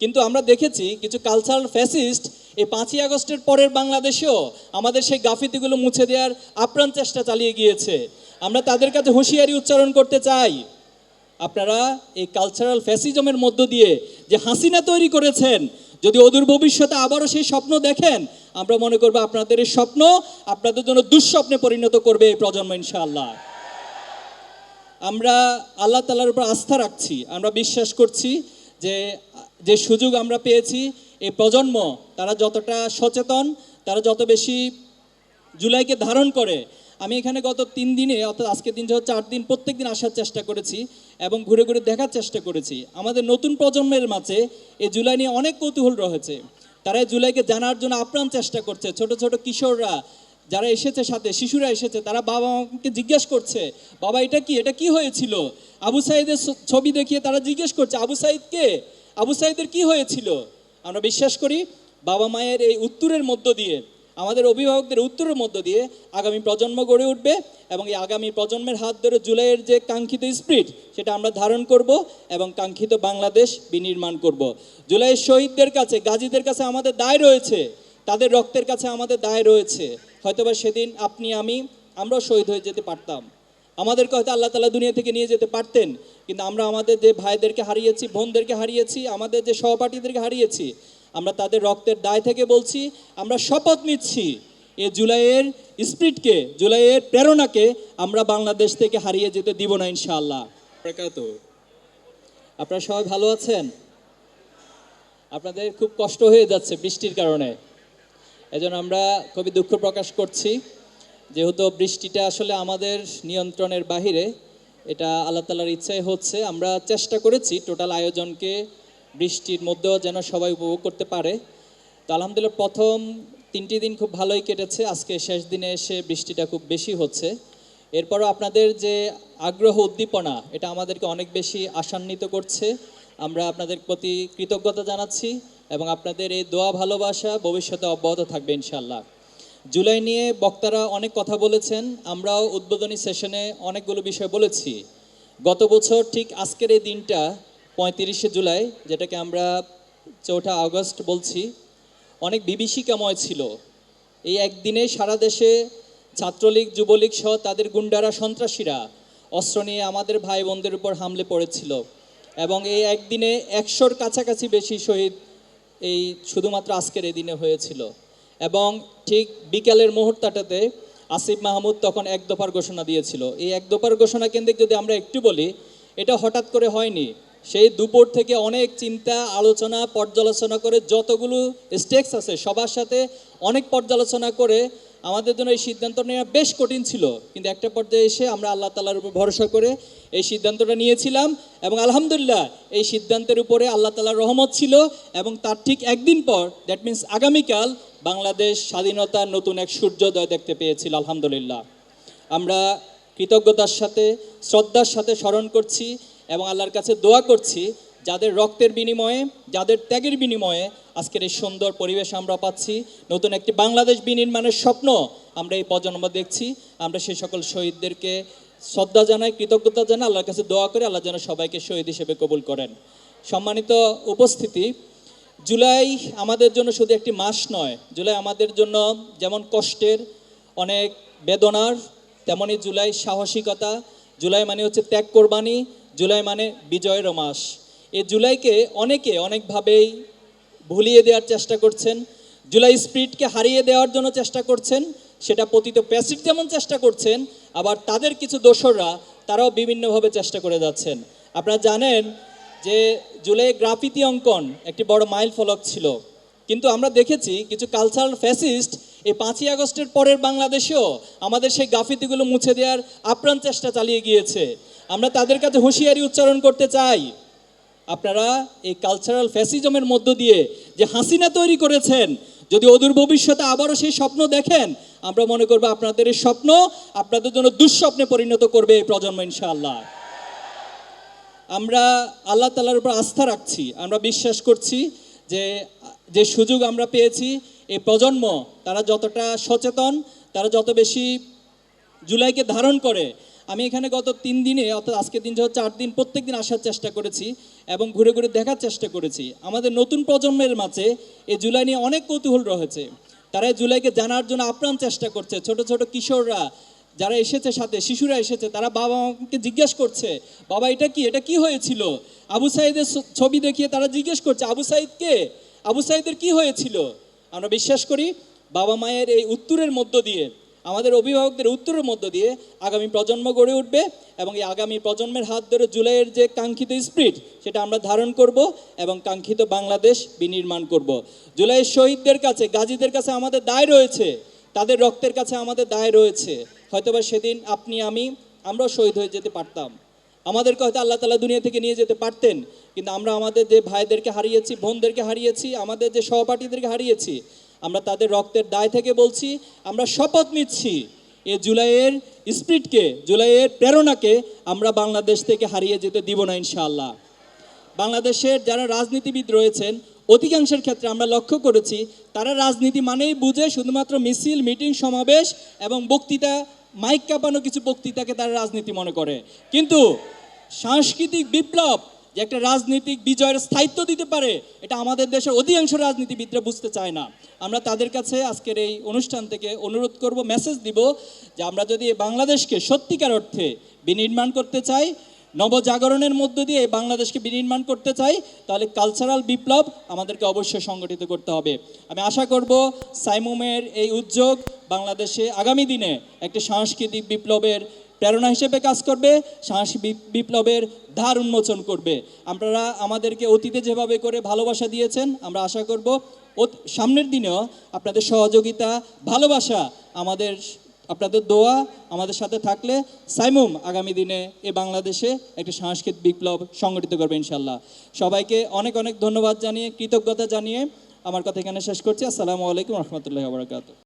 কিন্তু আমরা দেখেছি কিছু কালচারাল ফ্যাসিস্ট এই পাঁচই আগস্টের পরের বাংলাদেশেও আমাদের সেই গাফিতিগুলো মুছে দেওয়ার আপ্রাণ চেষ্টা চালিয়ে গিয়েছে। আমরা তাদের কাছে হুঁশিয়ারি উচ্চারণ করতে চাই। আপনারা এই কালচারাল ফ্যাসিজমের মধ্য দিয়ে যে হাসিনা তৈরি করেছেন, যদি অদূর ভবিষ্যতে আবারও সেই স্বপ্ন দেখেন, আমরা মনে করব আপনাদের এই স্বপ্ন আপনাদের জন্য দুঃস্বপ্নে পরিণত করবে এই প্রজন্ম ইনশাআল্লাহ। আমরা আল্লাহ তালার উপর আস্থা রাখছি। আমরা বিশ্বাস করছি যে যে সুযোগ আমরা পেয়েছি, এই প্রজন্ম, তারা যতটা সচেতন, তারা যত বেশি জুলাইকে ধারণ করে, আমি এখানে গত তিন দিনে, অর্থাৎ আজকের দিন সহ চার দিন প্রত্যেক দিন আসার চেষ্টা করেছি এবং ঘুরে ঘুরে দেখার চেষ্টা করেছি। আমাদের নতুন প্রজন্মের মাঝে এই জুলাই নিয়ে অনেক কৌতূহল রয়েছে। তারা এই জুলাইকে জানার জন্য আপ্রাণ চেষ্টা করছে। ছোট ছোট কিশোররা যারা এসেছে সাথে, শিশুরা এসেছে, তারা বাবা মাকে জিজ্ঞেস করছে, বাবা, এটা কি? এটা কি হয়েছিল? আবু সাইদের ছবি দেখিয়ে তারা জিজ্ঞেস করছে, আবু সাইদ কে? আবু সাইদের কি হয়েছিল? আমরা বিশ্বাস করি বাবা মায়ের এই উত্তরের মধ্য দিয়ে, আমাদের অভিভাবকদের উত্তরের মধ্য দিয়ে আগামী প্রজন্ম গড়ে উঠবে এবং এই আগামী প্রজন্মের হাত ধরে জুলাইয়ের যে কাঙ্ক্ষিত স্পিরিট, সেটা আমরা ধারণ করব এবং কাঙ্ক্ষিত বাংলাদেশ বিনির্মাণ করব। জুলাইয়ের শহীদদের কাছে, গাজীদের কাছে আমাদের দায় রয়েছে, তাদের রক্তের কাছে আমাদের দায় রয়েছে। হয়তোবা সেদিন আপনি, আমি, আমরাও শহীদ হয়ে যেতে পারতাম। আমাদেরকে হয়তো আল্লাহ তালা দুনিয়া থেকে নিয়ে যেতে পারতেন কিন্তু আমরা আমাদের যে ভাইদেরকে হারিয়েছি বোনদেরকে হারিয়েছি আমাদের যে সহপাঠীদেরকে হারিয়েছি আমরা তাদের রক্তের দায় থেকে বলছি আমরা শপথ নিচ্ছি এ জুলাইয়ের স্পিরিটকে জুলাইয়ের প্রেরণাকে আমরা বাংলাদেশ থেকে হারিয়ে যেতে দিব না ইনশাআল্লাহ। আপনারা সবাই ভালো আছেন? আপনাদের খুব কষ্ট হয়ে যাচ্ছে বৃষ্টির কারণে। এজন্য আমরা খুবই দুঃখ প্রকাশ করছি। যেহেতু বৃষ্টিটা আসলে আমাদের নিয়ন্ত্রণের বাহিরে, এটা আল্লাহ তালার ইচ্ছায় হচ্ছে, আমরা চেষ্টা করেছি টোটাল আয়োজনকে বৃষ্টির মধ্যেও যেন সবাই উপভোগ করতে পারে। তো আলহামদুলিল্লাহ প্রথম তিনটি দিন খুব ভালোই কেটেছে, আজকে শেষ দিনে এসে বৃষ্টিটা খুব বেশি হচ্ছে। এরপরও আপনাদের যে আগ্রহ উদ্দীপনা, এটা আমাদেরকে অনেক বেশি আশান্বিত করছে। আমরা আপনাদের প্রতি কৃতজ্ঞতা জানাচ্ছি এবং আপনাদের এই দোয়া ভালোবাসা ভবিষ্যতে অব্যাহত থাকবে ইনশাল্লাহ জুলাই নিয়ে বক্তারা অনেক কথা বলেছেন, আমরাও উদ্বোধনী সেশনে অনেকগুলো বিষয় বলেছি। গত বছর ঠিক আজকের এই দিনটা, পঁয়ত্রিশে জুলাই, যেটাকে আমরা চৌঠা আগস্ট বলছি, অনেক বিভীষিকাময় ছিল। এই একদিনে সারা দেশে ছাত্রলীগ, যুবলীগ সহ তাদের গুন্ডারা, সন্ত্রাসীরা অস্ত্র নিয়ে আমাদের ভাই বোনদের উপর হামলে পড়েছিল। এবং এই একদিনে একশোর কাছাকাছি বেশি শহীদ এই শুধুমাত্র আজকের এই দিনে হয়েছিল। এবং ঠিক বিকালের মুহূর্তটাতে আসিফ মাহমুদ তখন এক দফার ঘোষণা দিয়েছিল। এই এক দফার ঘোষণা কেন্দ্রিক যদি আমরা একটু বলি, এটা হঠাৎ করে হয়নি। সেই দুপুর থেকে অনেক চিন্তা, আলোচনা, পর্যালোচনা করে যতগুলো স্টেক্স আছে সবার সাথে অনেক পর্যালোচনা করে আমাদের জন্য এই সিদ্ধান্ত নেওয়া বেশ কঠিন ছিল, কিন্তু একটা পর্যায়ে এসে আমরা আল্লাহ তালার উপর ভরসা করে এই সিদ্ধান্তটা নিয়েছিলাম এবং আলহামদুলিল্লাহ এই সিদ্ধান্তের উপরে আল্লাহ তালার রহমত ছিল এবং তার ঠিক একদিন পর দ্যাট মিন্স আগামীকাল বাংলাদেশ স্বাধীনতার নতুন এক সূর্যোদয় দেখতে পেয়েছিল, আলহামদুলিল্লাহ। আমরা কৃতজ্ঞতার সাথে, শ্রদ্ধার সাথে স্মরণ করছি এবং আল্লাহর কাছে দোয়া করছি যাদের রক্তের বিনিময়ে, যাদের ত্যাগের বিনিময়ে আজকের এই সুন্দর পরিবেশ আমরা পাচ্ছি। নতুন একটি বাংলাদেশ বিনির্মাণের স্বপ্ন আমরা এই প্রজন্ম দেখছি। আমরা সেই সকল শহীদদেরকে শ্রদ্ধা জানাই, কৃতজ্ঞতা জানাই, আল্লাহর কাছে দোয়া করে, আল্লাহ যেন সবাইকে শহীদ হিসেবে কবুল করেন। সম্মানিত উপস্থিতি, জুলাই আমাদের জন্য শুধু একটি মাস নয়, জুলাই আমাদের জন্য যেমন কষ্টের, অনেক বেদনার তেমনই জুলাই সাহসিকতা, জুলাই মানে হচ্ছে ত্যাগ কোরবানি, জুলাই মানে বিজয়েরও মাস। এই জুলাইকে অনেকে অনেকভাবেই ভুলিয়ে দেওয়ার চেষ্টা করছেন, জুলাই স্পিরিটকে হারিয়ে দেওয়ার জন্য চেষ্টা করছেন, সেটা পতিত প্যাসিভ যেমন চেষ্টা করছেন, আবার তাদের কিছু দোসররা তারাও বিভিন্নভাবে চেষ্টা করে যাচ্ছেন। আপনারা জানেন যে জুলাই গ্রাফিতি অঙ্কন একটি বড় মাইল ফলক ছিল, কিন্তু আমরা দেখেছি কিছু কালচারাল ফ্যাসিস্ট এই পাঁচই আগস্টের পরের বাংলাদেশেও আমাদের সেই গাফিতিগুলো মুছে দেওয়ার আপ্রাণ চেষ্টা চালিয়ে গিয়েছে। আমরা তাদের কাছে হুঁশিয়ারি উচ্চারণ করতে চাই আপনারা এই কালচারাল ফ্যাসিজমের মধ্য দিয়ে যে হাসিনা তৈরি করেছেন, যদি অদূর ভবিষ্যতে আবারও সেই স্বপ্ন দেখেন, আমরা মনে করব আপনাদের এই স্বপ্ন আপনাদের জন্য দুঃস্বপ্নে পরিণত করবে এই প্রজন্ম ইনশাআল্লাহ। আমরা আল্লাহ তালার উপর আস্থা রাখছি, আমরা বিশ্বাস করছি যে যে সুযোগ আমরা পেয়েছি, এই প্রজন্ম তারা যতটা সচেতন, তারা যত বেশি জুলাইকে ধারণ করে আমি এখানে গত তিন দিনে, অর্থাৎ আজকের দিন হচ্ছে চার দিন প্রত্যেক দিন আসার চেষ্টা করেছি এবং ঘুরে ঘুরে দেখার চেষ্টা করেছি। আমাদের নতুন প্রজন্মের মাঝে এই জুলাই নিয়ে অনেক কৌতূহল রয়েছে। তারা এই জুলাইকে জানার জন্য আপ্রাণ চেষ্টা করছে। ছোট ছোট কিশোররা যারা এসেছে সাথে, শিশুরা এসেছে, তারা বাবা মাকে জিজ্ঞেস করছে, বাবা, এটা কি? এটা কি হয়েছিল? আবু সাইদের ছবি দেখিয়ে তারা জিজ্ঞেস করছে, আবু সাইদ কে? আবু সাইদের কি হয়েছিল? আমরা বিশ্বাস করি বাবা মায়ের এই উত্তরের মধ্য দিয়ে আমাদের অভিভাবকদের উত্তরের মধ্য দিয়ে আগামী প্রজন্ম গড়ে উঠবে এবং এই আগামী প্রজন্মের হাত ধরে জুলাইয়ের যে কাঙ্ক্ষিত স্পিরিট, সেটা আমরা ধারণ করব এবং কাঙ্ক্ষিত বাংলাদেশ বিনির্মাণ করব। জুলাইয়ের শহীদদের কাছে, গাজীদের কাছে আমাদের দায় রয়েছে। তাদের রক্তের কাছে আমাদের দায় রয়েছে। হয়তোবা সেদিন আপনি, আমি, আমরাও শহীদ হয়ে যেতে পারতাম। আমাদেরকে হয়তো আল্লাহ তালা দুনিয়া থেকে নিয়ে যেতে পারতেন, কিন্তু আমরা আমাদের যে ভাইদেরকে হারিয়েছি, বোনদেরকে হারিয়েছি, আমাদের যে সহপাঠীদেরকে হারিয়েছি আমরা তাদের রক্তের দায় থেকে বলছি, আমরা শপথ নিচ্ছি এ জুলাইয়ের স্পিরিটকে, জুলাইয়ের প্রেরণাকে আমরা বাংলাদেশ থেকে হারিয়ে যেতে দিব না ইনশাআল্লাহ। বাংলাদেশের যারা রাজনীতিবিদ রয়েছেন, অধিকাংশের ক্ষেত্রে আমরা লক্ষ্য করেছি, তারা রাজনীতি মানেই বুঝে শুধুমাত্র মিছিল, মিটিং, সমাবেশ এবং বক্তৃতা, মাইক কাঁপানো কিছু বক্তৃতাকে তারা রাজনীতি মনে করে। কিন্তু সাংস্কৃতিক বিপ্লব যে একটা রাজনৈতিক বিজয়ের স্থায়িত্ব দিতে পারে, এটা আমাদের দেশের অধিকাংশ রাজনীতিবিদরা বুঝতে চায় না। আমরা তাদের কাছে আজকের এই অনুষ্ঠান থেকে অনুরোধ করব মেসেজ দিব যে আমরা যদি বাংলাদেশকে সত্যিকার অর্থে বিনির্মাণ করতে চাই, নবজাগরণের মধ্য দিয়ে এই বাংলাদেশকে বিনির্মাণ করতে চাই, তাহলে কালচারাল বিপ্লব আমাদেরকে অবশ্যই সংগঠিত করতে হবে। আমি আশা করব সাইমুমের এই উদ্যোগ বাংলাদেশে আগামী দিনে একটি সাংস্কৃতিক বিপ্লবের প্রেরণা হিসেবে কাজ করবে সাংস্কৃতিক বিপ্লবের ধার উন্মোচন করবে। আপনারা আমাদেরকে অতীতে যেভাবে করে ভালোবাসা দিয়েছেন, আমরা আশা করব সামনের দিনেও আপনাদের সহযোগিতা, ভালোবাসা আমাদের আপনাদের দোয়া আমাদের সাথে থাকলে সাইমুম আগামী দিনে এ বাংলাদেশে একটি সাংস্কৃতিক বিপ্লব সংগঠিত করবে ইনশাল্লাহ সবাইকে অনেক অনেক ধন্যবাদ জানিয়ে, কৃতজ্ঞতা জানিয়ে আমার কথা এখানে শেষ করছি। আসসালামু আলাইকুম রহমতুল্লাহ বরকাত